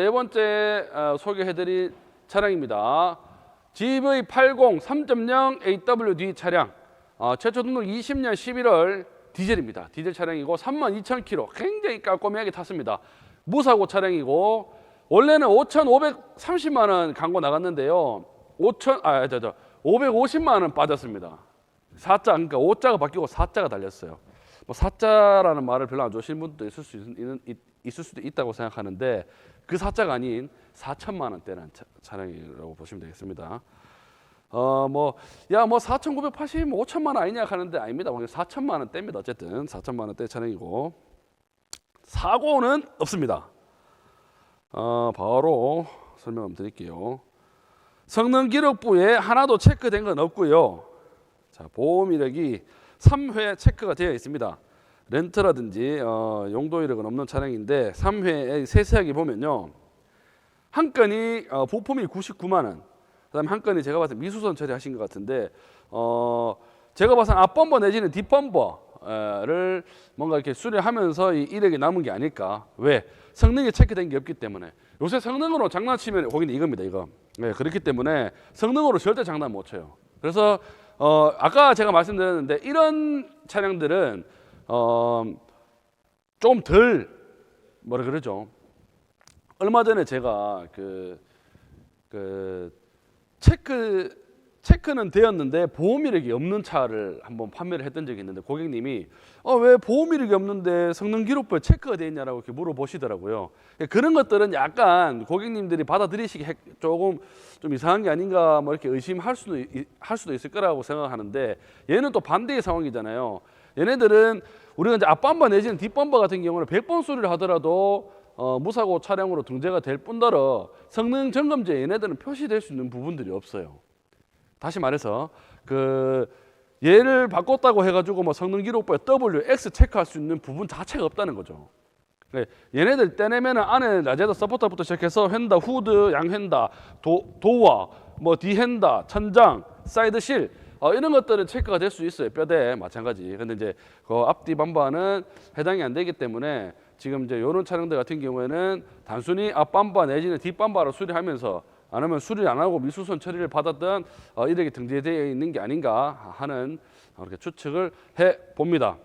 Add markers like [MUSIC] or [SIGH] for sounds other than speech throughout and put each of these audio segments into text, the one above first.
네 번째 어, 소개해드릴 차량입니다. GV80 3.0 AWD 차량. 어, 최초 등록 20년 11월 디젤입니다. 디젤 차량이고 32,000km 굉장히 깔끔하게 탔습니다. 무사고 차량이고 원래는 5,530만 원 광고 나갔는데요. 5천 아, 저, 저, 550만 원 빠졌습니다. 4자 그러니까 5자가 바뀌고 4자가 달렸어요. 뭐 4자라는 말을 별로 안 좋아하시는 분도 있을 수 있는 있, 있을 수도 있다고 생각하는데 그 4자가 아닌 4천만 원대라는 차, 차량이라고 보시면 되겠습니다. 어 뭐 야뭐 4,980, 5천만 원 아니냐 하는데 아닙니다. 4천만 원대입니다. 어쨌든 4천만 원대 차량이고 사고는 없습니다. 어 바로 설명 드릴게요. 성능 기록부에 하나도 체크된 건 없고요. 자, 보험 이력이 3회 체크가 되어 있습니다. 렌트라든지 어, 용도 이력은 없는 차량인데 3회에 세세하게 보면요. 한 건이 어, 부품이 99만 원. 그다음에 한 건이 제가 봤을 때 미수선 처리하신 것 같은데 어, 제가 봐서 앞범버 내지는 뒷범버를 뭔가 이렇게 수리하면서 이 이력이 남은 게 아닐까. 왜? 성능이 체크된 게 없기 때문에. 요새 성능으로 장난치면 거기는 이겁니다. 이거. 네, 그렇기 때문에 성능으로 절대 장난 못 쳐요. 그래서 어, 아까 제가 말씀드렸는데 이런 차량들은 어, 좀덜 뭐라 그러죠. 얼마 전에 제가 그, 그 체크 체크는 되었는데 보험 이력이 없는 차를 한번 판매를 했던 적이 있는데 고객님이 어, 왜 보험 이력이 없는데 성능 기록부에 체크가 되어 있냐라고 이렇게 물어보시더라고요. 그런 것들은 약간 고객님들이 받아들이시기 핵- 조금 좀 이상한 게 아닌가 뭐 이렇게 의심할 수도 이- 할 수도 있을 거라고 생각하는데 얘는 또 반대의 상황이잖아요. 얘네들은 우리가 이제 앞범버 내지는 뒷범버 같은 경우는 100번 수리를 하더라도 어, 무사고 차량으로 등재가 될 뿐더러 성능 점검지에 얘네들은 표시될 수 있는 부분들이 없어요. 다시 말해서 그 얘를 바꿨다고 해가지고 뭐 성능 기록부에 W, X 체크할 수 있는 부분 자체가 없다는 거죠. 네, 얘네들 떼내면은 안에 라제다 서포터부터 시작해서 휀다, 후드, 양휀다, 도, 도어, 뭐 디핸다, 천장, 사이드 실 어, 이런 것들은 체크가 될 수 있어요. 뼈대 마찬가지. 근데 이제 그 앞뒤 반바는 해당이 안 되기 때문에 지금 이제 이런 차량들 같은 경우에는 단순히 앞 반바 내지는 뒷 반바로 수리하면서 아니면 수리 안 하고 미수선 처리를 받았던 어, 이렇게 등재되어 있는 게 아닌가 하는 이렇게 추측을 해 봅니다.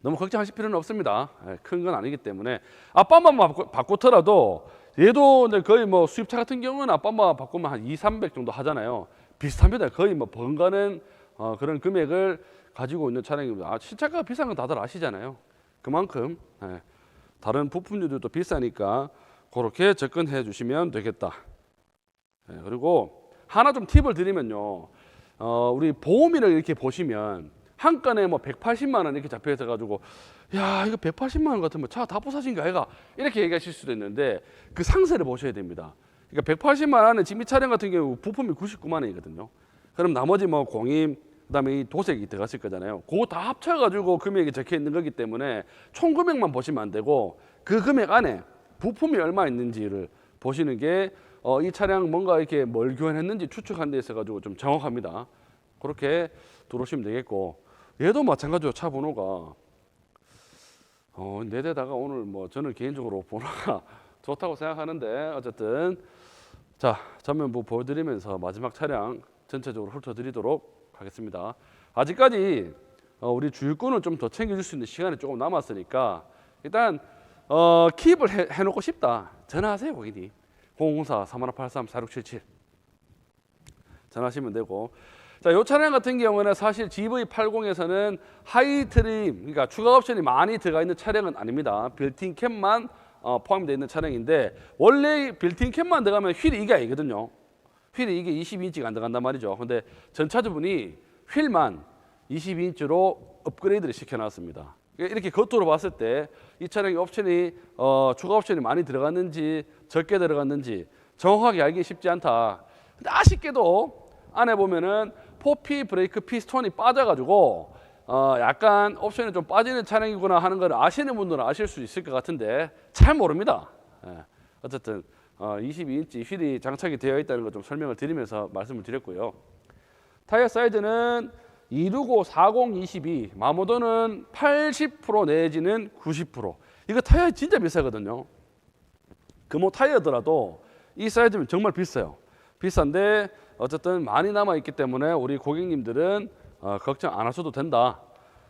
너무 걱정하실 필요는 없습니다. 큰 건 아니기 때문에 앞반만 바꾸, 바꾸 더라도 얘도 이제 거의 뭐 수입차 같은 경우는 앞반만 바꾸면 한 2, 300 정도 하잖아요. 비슷합니다. 거의 뭐 번가는 어, 그런 금액을 가지고 있는 차량입니다. 아, 신차가 비싼 건 다들 아시잖아요. 그만큼 예, 다른 부품들도 비싸니까 그렇게 접근해 주시면 되겠다. 예, 그리고 하나 좀 팁을 드리면요. 어, 우리 보험이를 이렇게 보시면 한 건에 뭐 180만 원 이렇게 잡혀 있어 가지고 야, 이거 180만 원 같으면 차 다 부사진 거 아이가? 이렇게 얘기하실 수도 있는데 그 상세를 보셔야 됩니다. 그러니까 180만 원에 진미 차량 같은 경우 부품이 99만 원이거든요. 그럼 나머지 뭐 공임 그다음에 이 도색이 들어갔을 거잖아요. 그거 다 합쳐 가지고 금액이 적혀 있는 거기 때문에 총 금액만 보시면 안 되고 그 금액 안에 부품이 얼마 있는지를 보시는 게 어, 이 차량 뭔가 이렇게 뭘 교환했는지 추측하는 데 있어 가지고 좀 정확합니다. 그렇게 들어오시면 되겠고 얘도 마찬가지로 차 번호가 어, 네 대다가 오늘 뭐 저는 개인적으로 번호가 [LAUGHS] 좋다고 생각하는데 어쨌든 자 전면부 보여드리면서 마지막 차량 전체적으로 훑어드리도록 하겠습니다. 아직까지 어, 우리 주유권을 좀 더 챙겨줄 수 있는 시간이 조금 남았으니까 일단 어, 킵을 해, 해놓고 싶다. 전화하세요 고객님. 004 3183 4677 전화하시면 되고 자, 이 차량 같은 경우는 사실 GV80에서는 하이 트림, 그러니까 추가 옵션이 많이 들어가 있는 차량은 아닙니다. 빌트인 캡만 어, 포함되어 있는 차량인데 원래 빌트인 캡만 들어가면 휠이 이게 아니거든요. 휠이 이게 22인치가 안 들어간단 말이죠. 근데 전차주분이 휠만 22인치로 업그레이드를 시켜놨습니다. 이렇게 겉으로 봤을 때 이 차량의 옵션이 어, 추가 옵션이 많이 들어갔는지 적게 들어갔는지 정확하게 알기 쉽지 않다. 근데 아쉽게도 안에 보면은 포피 브레이크 피스톤이 빠져가지고 어, 약간 옵션이 좀 빠지는 차량이구나 하는 걸 아시는 분들은 아실 수 있을 것 같은데 잘 모릅니다. 예. 어쨌든 어, 22인치 휠이 장착이 되어 있다는 걸 좀 설명을 드리면서 말씀을 드렸고요. 타이어 사이즈는 265, 40, 22, 마모도는 80% 내지는 90%. 이거 타이어 진짜 비싸거든요. 금호 타이어더라도 이 사이즈면 정말 비싸요. 비싼데 어쨌든 많이 남아 있기 때문에 우리 고객님들은 어, 걱정 안 하셔도 된다.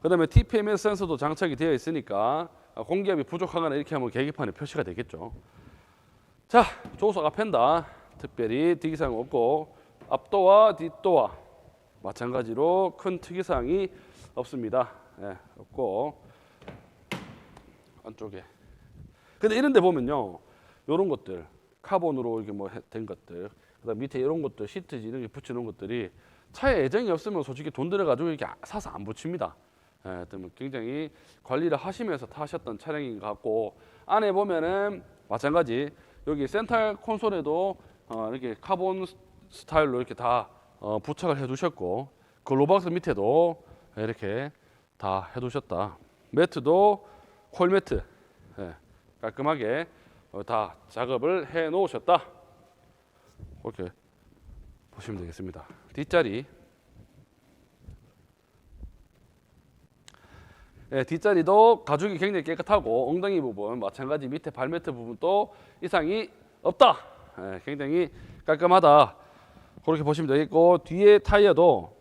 그 다음에 TPMS 센서도 장착이 되어 있으니까 어, 공기압이 부족하거나 이렇게 하면 계기판에 표시가 되겠죠. 자, 조수석 앞엔다. 특별히 특이사항 없고 앞도와 뒷도와 마찬가지로 큰 특이사항이 없습니다. 예, 없고 안쪽에. 근데 이런 데 보면요. 요런 것들 카본으로 이렇게 뭐 된 것들 그다음 밑에 이런 것들 시트지 이런 게 붙이는 것들이 차에 애정이 없으면 솔직히 돈 들여가지고 이렇게 사서 안 붙입니다. 예, 굉장히 관리를 하시면서 타셨던 차량인 것 같고 안에 보면은 마찬가지 여기 센터 콘솔에도 어, 이렇게 카본 스- 스타일로 이렇게 다 어, 부착을 해두셨고 글로박스 밑에도 이렇게 다 해두셨다. 매트도 콜 매트 예, 깔끔하게 어, 다 작업을 해 놓으셨다. 그렇게 보시면 되겠습니다. 뒷자리 예, 뒷자리도 가죽이 굉장히 깨끗하고 엉덩이 부분 마찬가지 밑에 발매트 부분도 이상이 없다. 예, 굉장히 깔끔하다. 그렇게 보시면 되겠고 뒤에 타이어도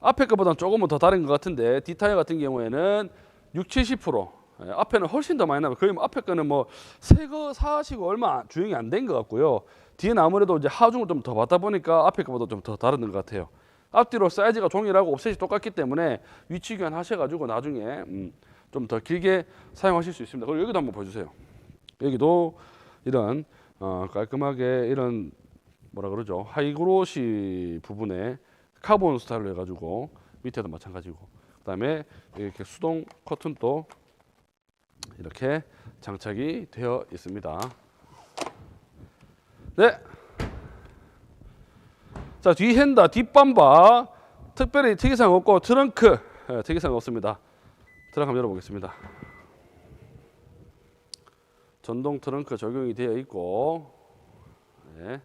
앞에 것보다 조금은 더 다른 것 같은데 뒷 타이어 같은 경우에는 6, 70% 예, 앞에는 훨씬 더 많이 나면 거의 뭐 앞에 거는 뭐 새 거 사시고 얼마 주행이 안 된 것 같고요. 뒤에는 아무래도 이제 하중을 좀 더 받다 보니까 앞에 것보다 좀 더 다른 것 같아요. 앞뒤로 사이즈가 동일하고 옵셋이 똑같기 때문에 위치 교환하셔가지고 나중에 음, 좀 더 길게 사용하실 수 있습니다. 그리고 여기도 한번 보여주세요. 여기도 이런 어, 깔끔하게 이런 뭐라 그러죠 하이그로시 부분에 카본 스타일로 해가지고 밑에도 마찬가지고 그 다음에 이렇게 수동 커튼도 이렇게 장착이 되어 있습니다. 네. 자, 뒤 핸다, 뒷밤바 특별히 특이사항 없고 트렁크 예, 특이사항 없습니다. 트렁크 한번 열어보겠습니다. 전동 트렁크 적용이 되어 있고 네.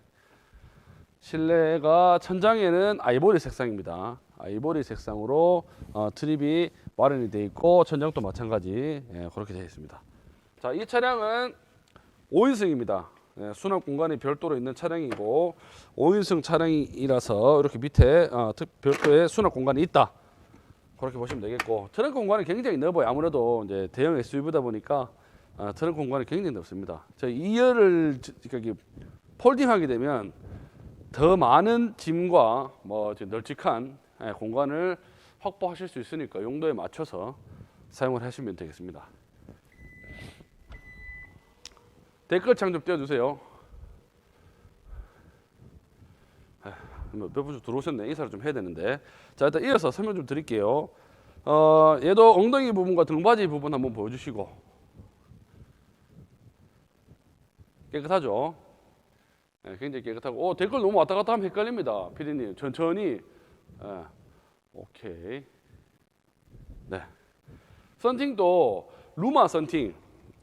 실내가 천장에는 아이보리 색상입니다. 아이보리 색상으로 어, 트립이 마련이 되어 있고 천장도 마찬가지 예, 그렇게 되어 있습니다. 자, 이 차량은 5인승입니다. 예, 수납 공간이 별도로 있는 차량이고 5인승 차량이라서 이렇게 밑에 어, 특, 별도의 수납 공간이 있다. 그렇게 보시면 되겠고 트렁크 공간이 굉장히 넓어요. 아무래도 이제 대형 SUV다 보니까 어, 트렁크 공간이 굉장히 넓습니다. 저 2열을 여기 폴딩하게 되면 더 많은 짐과 뭐 널찍한 예, 공간을 확보하실 수 있으니까 용도에 맞춰서 사용을 하시면 되겠습니다. 댓글창 좀 띄워주세요. 몇분 들어오셨네. 인사를 좀 해야 되는데. 자, 일단 이어서 설명 좀 드릴게요. 어, 얘도 엉덩이 부분과 등받이 부분 한번 보여주시고. 깨끗하죠? 네, 굉장히 깨끗하고. 오, 댓글 너무 왔다 갔다 하면 헷갈립니다. 피디님. 천천히. 예, 오케이. 네. 썬팅도 루마 썬팅.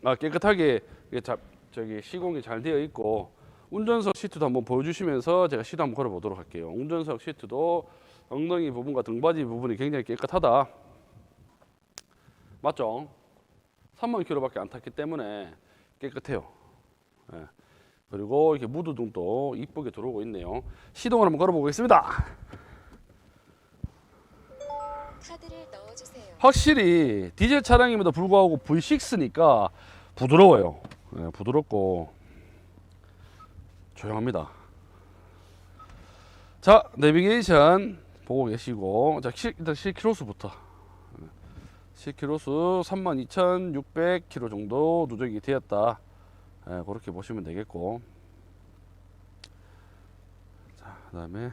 아, 깨끗하게 자, 저기 시공이 잘 되어 있고 운전석 시트도 한번 보여주시면서 제가 시도 한번 걸어보도록 할게요. 운전석 시트도 엉덩이 부분과 등받이 부분이 굉장히 깨끗하다. 맞죠? 3만 킬로밖에 안 탔기 때문에 깨끗해요. 예. 그리고 이렇게 무드등도 이쁘게 들어오고 있네요. 시동을 한번 걸어보겠습니다. 확실히 디젤 차량임에도 불구하고 V6니까 부드러워요. 예, 부드럽고 조용합니다. 자, 내비게이션 보고 계시고 자, 키- 일단 실키로수부터 실키로수 32,600km 정도 누적이 되었다. 예, 그렇게 보시면 되겠고 자, 그 다음에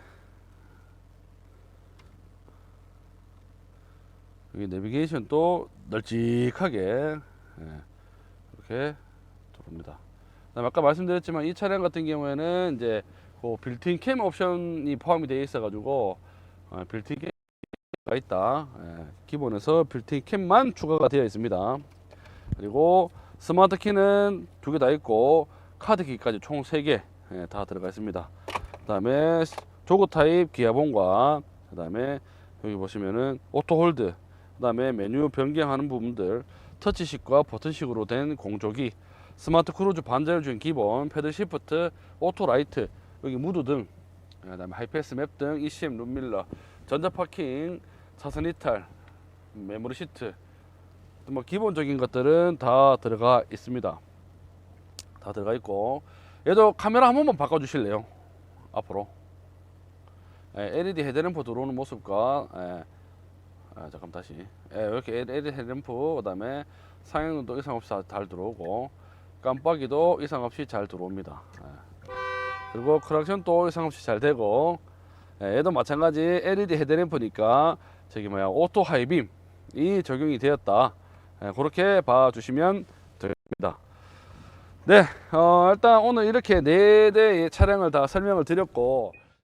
여기 내비게이션 또 널찍하게 예, 이렇게 들어옵니다. 아까 말씀드렸지만 이 차량 같은 경우에는 이제 그 빌트인 캠 옵션이 포함이 되어 있어 가지고 어, 빌트인 캠가 있다. 예, 기본에서 빌트인 캠만 추가가 되어 있습니다. 그리고 스마트 키는 두 개 다 있고 카드 키까지 총 세 개 다 들어가 있습니다. 그 다음에 조그 타입 기아봉과 그 다음에 여기 보시면은 오토 홀드 그 다음에 메뉴 변경하는 부분들 터치식과 버튼식으로 된 공조기 스마트 크루즈 반자율 주행 기본, 패들 시프트, 오토 라이트, 여기 무드 등, 그 다음에 하이패스 맵 등, ECM 룸밀러, 전자 파킹, 차선 이탈, 메모리 시트, 뭐 기본적인 것들은 다 들어가 있습니다. 다 들어가 있고 얘도 카메라 한 번만 바꿔 주실래요? 앞으로 예, LED 헤드램프 들어오는 모습과 예, 아, 잠깐 다시 예, 이렇게 LED 헤드램프 그 다음에 상향등도 이상 없이 잘 들어오고 깜빡이도 이상 없이 잘 들어옵니다. 예. 그리고 크락션도 이상 없이 잘 되고 예, 얘도 마찬가지 LED 헤드램프니까 저기 뭐야 오토 하이빔이 적용이 되었다. 예, 그렇게 봐주시면 됩니다. 네, 어, 일단 오늘 이렇게 네 대의 차량을 다 설명을 드렸고